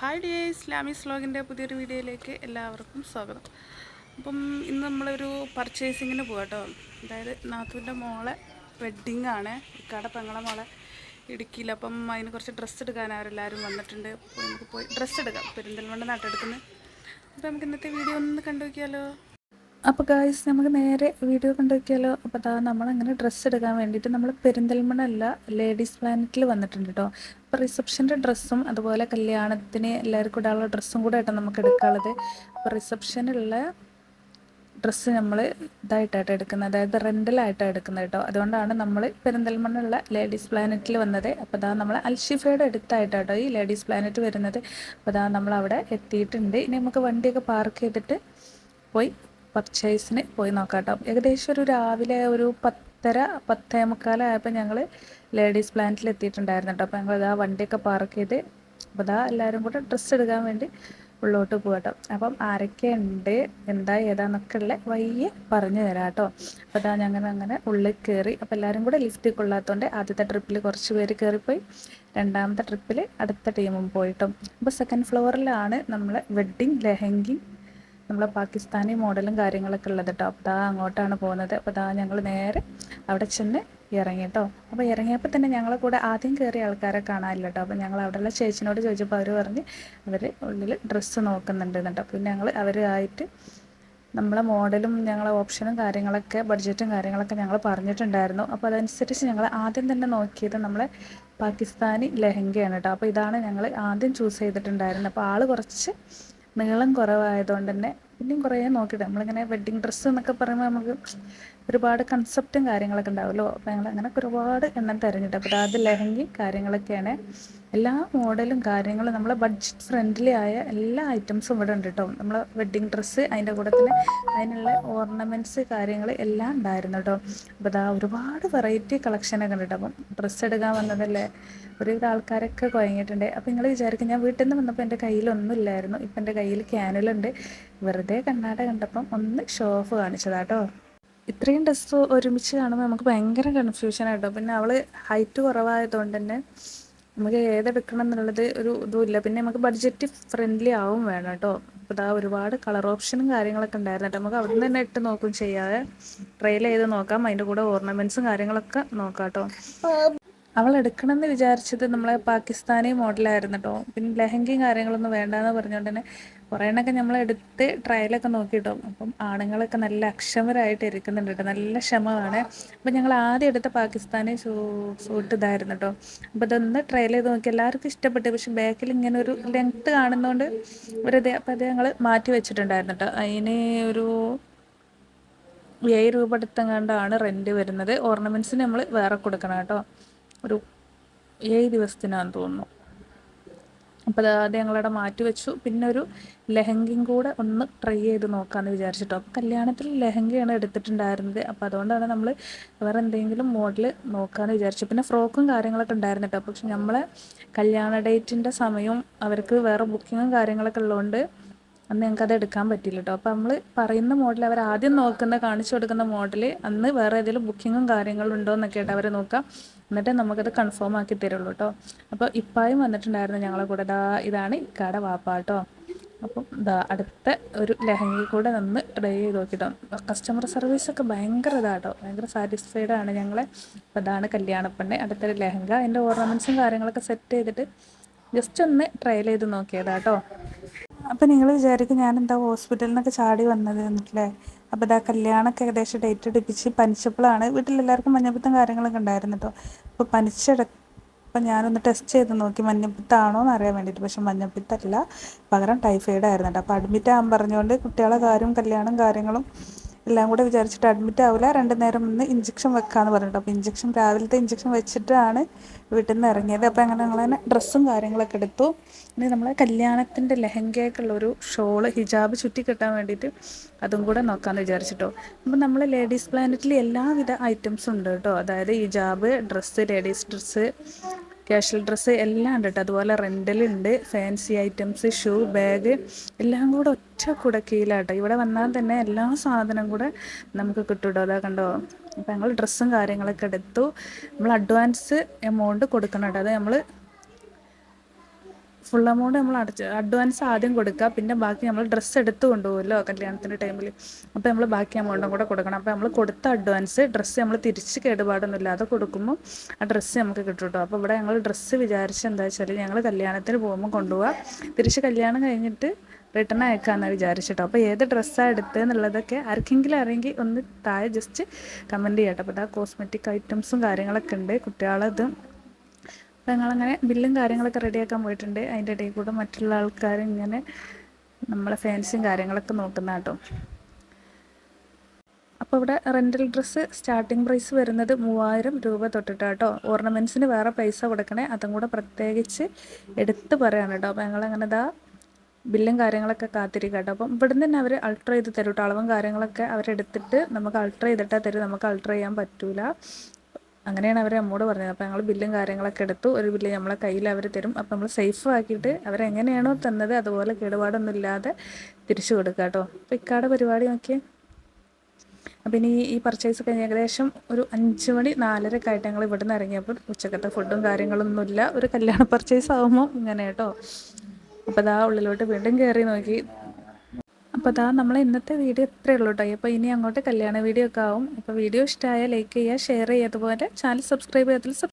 Hi day Islami സ്ലോഗിന്റെ പുതിയൊരു വീഡിയോയിലേക്ക് എല്ലാവർക്കും സ്വാഗതം. അപ്പം ഇന്ന് നമ്മളൊരു പർച്ചേസിങ്ങിന് പോകാം കേട്ടോ അതായത് നാത്തുവിന്റെ മോളെ വെഡ്ഡിങ് ആണ്. ഇക്കാടെ പെങ്ങളെ മോളെ ഇടുക്കിയിൽ. അപ്പം അതിന് കുറച്ച് ഡ്രസ്സ് എടുക്കാൻ അവരെല്ലാവരും വന്നിട്ടുണ്ട്. നമുക്ക് പോയി ഡ്രസ്സ് എടുക്കാം. പെരിന്തൽമണ്ണ നാട്ടെടുക്കുന്നത് അപ്പോൾ നമുക്ക് ഇന്നത്തെ വീഡിയോ ഒന്ന് കണ്ടു നോക്കിയാലോ അപ്പോൾ ഗായ്സ് നമുക്ക് നേരെ വീഡിയോ കണ്ടു നോക്കിയാലോ അപ്പോൾ അതാ നമ്മളങ്ങനെ ഡ്രസ്സ് എടുക്കാൻ വേണ്ടിയിട്ട് നമ്മൾ പെരിന്തൽമണ്ണ അല്ല ലേഡീസ് പ്ലാനറ്റിൽ വന്നിട്ടുണ്ട് കേട്ടോ അപ്പോൾ റിസപ്ഷന്റെ ഡ്രസ്സും അതുപോലെ കല്യാണത്തിന് എല്ലാവർക്കും ഇടാനുള്ള ഡ്രസ്സും കൂടെ ആയിട്ട് നമുക്ക് എടുക്കാനുള്ളത്. അപ്പോൾ റിസപ്ഷനുള്ള ഡ്രസ്സ് നമ്മൾ ഇതായിട്ടാണ് എടുക്കുന്നത്. അതായത് റെന്റലായിട്ടാണ് എടുക്കുന്നത് കേട്ടോ അതുകൊണ്ടാണ് നമ്മൾ പെരിന്തൽമണ്ണുള്ള ലേഡീസ് പ്ലാനറ്റിൽ വന്നത്. അപ്പോൾ അതാ നമ്മൾ അൽഷിഫയുടെ അടുത്തായിട്ടാട്ടോ ഈ ലേഡീസ് പ്ലാനറ്റ് വരുന്നത്. അപ്പോൾ അതാ നമ്മൾ അവിടെ എത്തിയിട്ടുണ്ട്. ഇനി നമുക്ക് വണ്ടിയൊക്കെ പാർക്ക് ചെയ്തിട്ട് പോയി പർച്ചേസിന് പോയി നോക്കാം കേട്ടോ ഏകദേശം ഒരു രാവിലെ ഒരു പത്തര പത്തേ മുക്കാലായപ്പോൾ ഞങ്ങൾ ലേഡീസ് പ്ലാന്റിൽ എത്തിയിട്ടുണ്ടായിരുന്നു കേട്ടോ അപ്പോൾ ഞങ്ങൾ ഇതാ വണ്ടിയൊക്കെ പാർക്ക് ചെയ്ത് അപ്പോൾ ഇതാ എല്ലാവരും കൂടെ ഡ്രസ്സ് എടുക്കാൻ വേണ്ടി ഉള്ളോട്ട് പോകട്ടോ അപ്പം ആരൊക്കെ ഉണ്ട് എന്താ ഏതാന്നൊക്കെ ഉള്ള വയ്യ പറഞ്ഞു തരാം കേട്ടോ അപ്പോൾ അതാ ഞങ്ങൾ അങ്ങനെ ഉള്ളിൽ കയറി അപ്പോൾ എല്ലാവരും കൂടെ ലിഫ്റ്റിൽ കൊള്ളാത്തതുകൊണ്ട് ആദ്യത്തെ ട്രിപ്പിൽ കുറച്ച് പേര് കയറിപ്പോയി രണ്ടാമത്തെ ട്രിപ്പിൽ അടുത്ത ടീമും പോയിട്ടും. അപ്പോൾ സെക്കൻഡ് ഫ്ലോറിലാണ് നമ്മൾ വെഡ്ഡിങ് ലെഹങ്കി നമ്മളെ പാകിസ്ഥാനി മോഡലും കാര്യങ്ങളൊക്കെ ഉള്ളത് കേട്ടോ അപ്പോൾ ദാ അങ്ങോട്ടാണ് പോകുന്നത്. അപ്പോൾ ദാ ഞങ്ങൾ നേരെ അവിടെ ചെന്ന് ഇറങ്ങി കേട്ടോ അപ്പോൾ ഇറങ്ങിയപ്പോൾ തന്നെ ഞങ്ങളെ കൂടെ ആദ്യം കയറിയ ആൾക്കാരെ കാണാനില്ല കേട്ടോ അപ്പോൾ ഞങ്ങൾ അവിടെയുള്ള ചേച്ചിനോട് ചോദിച്ചപ്പോൾ അവർ പറഞ്ഞ് അവർ ഉള്ളിൽ ഡ്രസ്സ് നോക്കുന്നുണ്ട് കേട്ടോ പിന്നെ ഞങ്ങൾ അവരായിട്ട് നമ്മളെ മോഡലും ഞങ്ങളെ ഓപ്ഷനും കാര്യങ്ങളൊക്കെ ബഡ്ജറ്റും കാര്യങ്ങളൊക്കെ ഞങ്ങൾ പറഞ്ഞിട്ടുണ്ടായിരുന്നു. അപ്പോൾ അതനുസരിച്ച് ഞങ്ങൾ ആദ്യം തന്നെ നോക്കിയത് നമ്മളെ പാകിസ്ഥാനി ലെഹങ്കയാണ് കേട്ടോ അപ്പോൾ ഇതാണ് ഞങ്ങൾ ആദ്യം ചൂസ് ചെയ്തിട്ടുണ്ടായിരുന്നത്. അപ്പോൾ ആൾ കുറച്ച് നീളം കുറവായതുകൊണ്ട് തന്നെ പിന്നെയും കുറേ നോക്കിയിട്ട് നമ്മളിങ്ങനെ വെഡ്ഡിങ് ഡ്രസ്സ് എന്നൊക്കെ പറയുമ്പോൾ നമുക്ക് ഒരുപാട് കൺസെപ്റ്റും കാര്യങ്ങളൊക്കെ ഉണ്ടാവുമല്ലോ. അപ്പോൾ ഞങ്ങൾ അങ്ങനെ ഒരുപാട് എണ്ണം തിരഞ്ഞിട്ട് അപ്പോൾ അത് ലെഹങ്കി കാര്യങ്ങളൊക്കെയാണ്. എല്ലാ മോഡലും കാര്യങ്ങളും നമ്മളെ ബഡ്ജറ്റ് ഫ്രണ്ട്ലി ആയ എല്ലാ ഐറ്റംസും ഇവിടെ ഉണ്ട് കേട്ടോ നമ്മൾ വെഡ്ഡിങ് ഡ്രസ്സ് അതിന്റെ കൂടെ തന്നെ അതിനുള്ള ഓർണമെന്റ്സ് കാര്യങ്ങൾ എല്ലാം ഉണ്ടായിരുന്നു കേട്ടോ അപ്പോൾ അതാ ഒരുപാട് വെറൈറ്റി കളക്ഷനൊക്കെ ഉണ്ട് കേട്ടോ അപ്പം ഡ്രസ്സ് എടുക്കാൻ വന്നതല്ലേ? ഒരുവിധ ആൾക്കാരൊക്കെ കുഴങ്ങിയിട്ടുണ്ട് അപ്പോൾ നിങ്ങൾ വിചാരിക്കും ഞാൻ വീട്ടിൽ നിന്ന് വന്നപ്പോൾ എന്റെ കയ്യിലൊന്നും ഇല്ലായിരുന്നു. ഇപ്പം എന്റെ കയ്യിൽ ക്യാനലുണ്ട് വെറുതെ കണ്ണാട കണ്ടപ്പം ഒന്ന് ഷോ ഓഫ് കാണിച്ചതാട്ടോ. ഇത്രയും ഡ്രസ്സ് ഒരുമിച്ച് കാണുമ്പോൾ നമുക്ക് ഭയങ്കര കൺഫ്യൂഷൻ ആട്ടോ. പിന്നെ അവൾ ഹൈറ്റ് കുറവായതുകൊണ്ട് തന്നെ നമുക്ക് ഏതെടുക്കണം എന്നുള്ളത് ഒരു ഇതുമില്ല പിന്നെ നമുക്ക് ബഡ്ജറ്റ് ഫ്രണ്ട്ലി ആവും വേണം കേട്ടോ അപ്പോൾ ഇതാ ഒരുപാട് കളർ ഓപ്ഷനും കാര്യങ്ങളൊക്കെ ഉണ്ടായിരുന്നു നമുക്ക് അവിടെ നിന്ന് തന്നെ ഇട്ട് നോക്കും ചെയ്യാതെ. ട്രെയിൽ ചെയ്ത് നോക്കാം. അതിന്റെ കൂടെ ഓർണമെന്റ്സും കാര്യങ്ങളൊക്കെ നോക്കാം കേട്ടോ അവൾ എടുക്കണമെന്ന് വിചാരിച്ചത് നമ്മളെ പാകിസ്ഥാനി മോഡലായിരുന്നു കേട്ടോ പിന്നെ ലെഹങ്കയും കാര്യങ്ങളൊന്നും വേണ്ടാന്ന് പറഞ്ഞുകൊണ്ട് തന്നെ കുറേ എണ്ണൊക്കെ നമ്മൾ എടുത്ത് ട്രയലൊക്കെ നോക്കിയിട്ടോ. അപ്പം ആണുങ്ങളൊക്കെ നല്ല അക്ഷമരായിട്ട് ഇരിക്കുന്നുണ്ട് കേട്ടോ. നല്ല ക്ഷമമാണ്. അപ്പം ഞങ്ങൾ ആദ്യം എടുത്ത പാകിസ്ഥാനി ഷൂ സൂട്ട് ഇതായിരുന്നു കേട്ടോ അപ്പോൾ ഇതൊന്ന് ട്രയൽ ചെയ്ത് നോക്കി. എല്ലാവർക്കും ഇഷ്ടപ്പെട്ടു. പക്ഷെ ബാക്കിൽ ഇങ്ങനെ ഒരു ലെങ്ത്ത് കാണുന്നതുകൊണ്ട് ഒരു അപ്പം അത് ഞങ്ങൾ മാറ്റി വെച്ചിട്ടുണ്ടായിരുന്നു കേട്ടോ അതിന് ഒരു ഏഴ് രൂപ അടുത്തെങ്ങാണ്ടാണ് റെന്റ് വരുന്നത്. ഓർണമെന്റ്സിന് നമ്മൾ വേറെ കൊടുക്കണം കേട്ടോ. ഒരു ഏഴ് ദിവസത്തിനാന്ന് തോന്നുന്നു. അപ്പോൾ അത് ഞങ്ങളവിടെ മാറ്റി വെച്ചു. പിന്നെ ഒരു ലെഹങ്കയും കൂടെ ഒന്ന് ട്രൈ ചെയ്ത് നോക്കാമെന്ന് വിചാരിച്ചിട്ടോ. അപ്പോൾ കല്യാണത്തിൽ ലെഹങ്കയാണ് എടുത്തിട്ടുണ്ടായിരുന്നത്. അപ്പോൾ അതുകൊണ്ടാണ് നമ്മൾ വേറെ എന്തെങ്കിലും മോഡൽ നോക്കാമെന്ന് വിചാരിച്ചു പിന്നെ ഫ്രോക്കും കാര്യങ്ങളൊക്കെ ഉണ്ടായിരുന്നു കേട്ടോ പക്ഷെ നമ്മളെ കല്യാണ ഡേറ്റിന്റെ സമയവും അവർക്ക് വേറെ ബുക്കിങ്ങും കാര്യങ്ങളൊക്കെ ഉള്ളതുകൊണ്ട് അന്ന് ഞങ്ങൾക്ക് അത് എടുക്കാൻ പറ്റില്ല കേട്ടോ അപ്പോൾ നമ്മൾ പറയുന്ന മോഡൽ അവർ ആദ്യം നോക്കുന്ന കാണിച്ചു കൊടുക്കുന്ന മോഡൽ അന്ന് വേറെ ഏതെങ്കിലും ബുക്കിങ്ങും കാര്യങ്ങളും ഉണ്ടോ എന്നൊക്കെ ആയിട്ട് അവർ നോക്കാം. എന്നിട്ട് നമുക്കത് കൺഫേം ആക്കി തരുള്ളൂ കേട്ടോ അപ്പോൾ ഇപ്പായും വന്നിട്ടുണ്ടായിരുന്നു ഞങ്ങളെ കൂടെ. ഇതാണ് ഇക്കാടെ വാപ്പ കേട്ടോ അപ്പം ഇതാ അടുത്ത ഒരു ലെഹങ്കയിൽ കൂടെ നിന്ന് ട്രൈ ചെയ്ത് നോക്കിട്ടോ. കസ്റ്റമർ സർവീസ് ഒക്കെ ഭയങ്കര ഇതാട്ടോ ഭയങ്കര സാറ്റിസ്ഫൈഡ് ആണ് ഞങ്ങളെ. അപ്പോൾ അതാണ് കല്യാണപ്പെണ്ണെ. അടുത്തൊരു ലെഹങ്ക. അതിന്റെ ഓർണമെന്റ്സും കാര്യങ്ങളൊക്കെ സെറ്റ് ചെയ്തിട്ട് ജസ്റ്റ് ഒന്ന് ട്രയൽ ചെയ്ത് നോക്കിയതാട്ടോ അപ്പം നിങ്ങൾ വിചാരിക്കും ഞാൻ എന്താ ഹോസ്പിറ്റലിൽ നിന്നൊക്കെ ചാടി വന്നത് എന്നിട്ടല്ലേ? അപ്പോൾ ഇതാ കല്യാണമൊക്കെ ഏകദേശം ഡേറ്റ് എടുപ്പിച്ച് പനിച്ചപ്പോഴാണ് വീട്ടിലെല്ലാവർക്കും മഞ്ഞപ്പിത്തം കാര്യങ്ങളൊക്കെ ഉണ്ടായിരുന്നു കേട്ടോ അപ്പോൾ പനിച്ചെട അപ്പം ഞാനൊന്ന് ടെസ്റ്റ് ചെയ്ത് നോക്കി മഞ്ഞപ്പിത്താണോ എന്ന് അറിയാൻ വേണ്ടിയിട്ട് പക്ഷെ മഞ്ഞപ്പിത്തല്ല പകരം ടൈഫോയിഡ് ആയിരുന്നു കേട്ടോ അപ്പോൾ അഡ്മിറ്റ് ആകാൻ പറഞ്ഞുകൊണ്ട് കുട്ടികളെ കാര്യം കല്യാണം കാര്യങ്ങളും എല്ലാം കൂടെ വിചാരിച്ചിട്ട് അഡ്മിറ്റ് ആവില്ല രണ്ട് നേരം ഒന്ന് ഇഞ്ചക്ഷൻ വെക്കാമെന്ന് പറഞ്ഞിട്ട്. അപ്പോൾ ഇഞ്ചക്ഷൻ രാവിലത്തെ ഇഞ്ചക്ഷൻ വെച്ചിട്ടാണ് വീട്ടിൽ നിന്ന് ഇറങ്ങിയത്. അപ്പോൾ അങ്ങനെ ഞങ്ങൾ തന്നെ ഡ്രസ്സും കാര്യങ്ങളൊക്കെ എടുത്തു. ഇനി നമ്മളെ കല്യാണത്തിന്റെ ലെഹങ്കയൊക്കെയുള്ള ഒരു ഷോൾ ഹിജാബ് ചുറ്റി കെട്ടാൻ വേണ്ടിയിട്ട് അതും കൂടെ നോക്കാമെന്ന് വിചാരിച്ചിട്ടോ. അപ്പോൾ നമ്മൾ ലേഡീസ് പ്ലാനറ്റിൽ എല്ലാവിധ ഐറ്റംസും ഉണ്ട് കേട്ടോ. അതായത് ഹിജാബ് dress ladies dress casual dress എല്ലാം ഉണ്ട് കേട്ടോ അതുപോലെ റെന്റലുണ്ട് ഫാൻസി ഐറ്റംസ് ഷൂ ബാഗ് എല്ലാം കൂടെ ഒറ്റ കുടക്കീലാട്ടോ. ഇവിടെ വന്നാൽ തന്നെ എല്ലാ സാധനം കൂടെ നമുക്ക് കിട്ടും കേട്ടോ അതാ കണ്ടോ? അപ്പോൾ ഞങ്ങൾ ഡ്രസ്സും കാര്യങ്ങളൊക്കെ എടുത്തു. നമ്മൾ അഡ്വാൻസ് എമൗണ്ട് കൊടുക്കണം കേട്ടോ അത് നമ്മൾ ഫുൾ എമൗണ്ട് നമ്മൾ അടച്ച് അഡ്വാൻസ് ആദ്യം കൊടുക്കുക. പിന്നെ ബാക്കി നമ്മൾ ഡ്രസ്സ് എടുത്ത് കൊണ്ടുപോകുമല്ലോ കല്യാണത്തിന്റെ ടൈമിൽ അപ്പോൾ നമ്മൾ ബാക്കി എമൗണ്ടും കൂടെ കൊടുക്കണം. അപ്പോൾ നമ്മൾ കൊടുത്ത അഡ്വാൻസ് ഡ്രസ്സ് നമ്മൾ തിരിച്ച് കേടുപാടൊന്നും ഇല്ലാതെ കൊടുക്കുമ്പോൾ ആ ഡ്രസ്സ് നമുക്ക് കിട്ടും കേട്ടോ അപ്പോൾ ഇവിടെ ഞങ്ങൾ ഡ്രസ്സ് വിചാരിച്ച് എന്താ വെച്ചാൽ ഞങ്ങൾ കല്യാണത്തിന് പോകുമ്പോൾ കൊണ്ടുപോകാം തിരിച്ച് കല്യാണം കഴിഞ്ഞിട്ട് റിട്ടേൺ അയക്കാമെന്നാണ് വിചാരിച്ചിട്ടോ അപ്പോൾ ഏത് ഡ്രസ്സാണ് എടുത്തതെന്നുള്ളതൊക്കെ ആർക്കെങ്കിലും അറിയെങ്കിൽ ഒന്ന് താഴെ ജസ്റ്റ് കമന്റ് ചെയ്യട്ടോ. അപ്പോൾ ഇതാ കോസ്മെറ്റിക് ഐറ്റംസും കാര്യങ്ങളൊക്കെ ഉണ്ട്. കുട്ടികളത് അപ്പോൾ ഞങ്ങളങ്ങനെ ബില്ലും കാര്യങ്ങളൊക്കെ റെഡിയാക്കാൻ പോയിട്ടുണ്ട്. അതിന്റെ ഇടയിൽ കൂടെ മറ്റുള്ള ആൾക്കാർ ഇങ്ങനെ നമ്മളെ ഫാൻസും കാര്യങ്ങളൊക്കെ നോക്കുന്ന കേട്ടോ. അപ്പോൾ ഇവിടെ റെന്റൽ ഡ്രസ്സ് സ്റ്റാർട്ടിംഗ് പ്രൈസ് വരുന്നത് മൂവായിരം രൂപ തൊട്ടിട്ട് കേട്ടോ. ഓർണമെന്റ്സിന് വേറെ പൈസ കൊടുക്കണേ. അതും കൂടെ പ്രത്യേകിച്ച് എടുത്ത് പറയാണ് കേട്ടോ. അപ്പോൾ ഞങ്ങളങ്ങനെ ഇതാ ബില്ലും കാര്യങ്ങളൊക്കെ കാത്തിരിക്കുക കേട്ടോ. അപ്പം ഇവിടുന്ന് തന്നെ അവർ അൾട്ടർ ചെയ്ത് തരും കേട്ടോ. അളവും കാര്യങ്ങളൊക്കെ അവരെടുത്തിട്ട് നമുക്ക് അൾട്ടർ ചെയ്തിട്ടാൽ തരും. നമുക്ക് അൾട്ടർ ചെയ്യാൻ പറ്റൂല. അങ്ങനെയാണ് അവർ നമ്മോട് പറഞ്ഞത്. അപ്പോൾ ഞങ്ങൾ ബില്ലും കാര്യങ്ങളൊക്കെ എടുത്തു. ഒരു ബില്ല് നമ്മളെ കയ്യിൽ അവർ തരും. അപ്പോൾ നമ്മൾ സേഫ് ആക്കിയിട്ട് അവരെങ്ങനെയാണോ തന്നത് അതുപോലെ കേടുപാടൊന്നും ഇല്ലാതെ തിരിച്ചു കൊടുക്കുക കേട്ടോ അപ്പോൾ ഇക്കാടെ പരിപാടി നോക്കിയേ. അപ്പം ഇനി ഈ പർച്ചേസ് കഴിഞ്ഞ് ഏകദേശം ഒരു അഞ്ച് മണി നാലരക്കെ ആയിട്ട് ഞങ്ങൾ ഇവിടെ നിന്ന് ഇറങ്ങിയപ്പോൾ ഉച്ചക്കത്തെ ഫുഡും കാര്യങ്ങളൊന്നുമില്ല ഒരു കല്യാണ പർച്ചേസ് ആകുമ്പോൾ ഇങ്ങനെ കേട്ടോ അപ്പോൾ അതാ ഉള്ളിലോട്ട് വീണ്ടും കയറി നോക്കി. അപ്പോൾ അതാ നമ്മൾ ഇന്നത്തെ വീഡിയോ ഇത്രയേ ഉള്ളൂ കേട്ടോ അപ്പോൾ ഇനി അങ്ങോട്ട് കല്യാണ വീഡിയോ ഒക്കെ ആവും. അപ്പോൾ വീഡിയോ ഇഷ്ടമായ ലൈക്ക് ചെയ്യുക ഷെയർ ചെയ്യുക അതുപോലെ ചാനൽ സബ്സ്ക്രൈബ് ചെയ്യാത്തതിൽ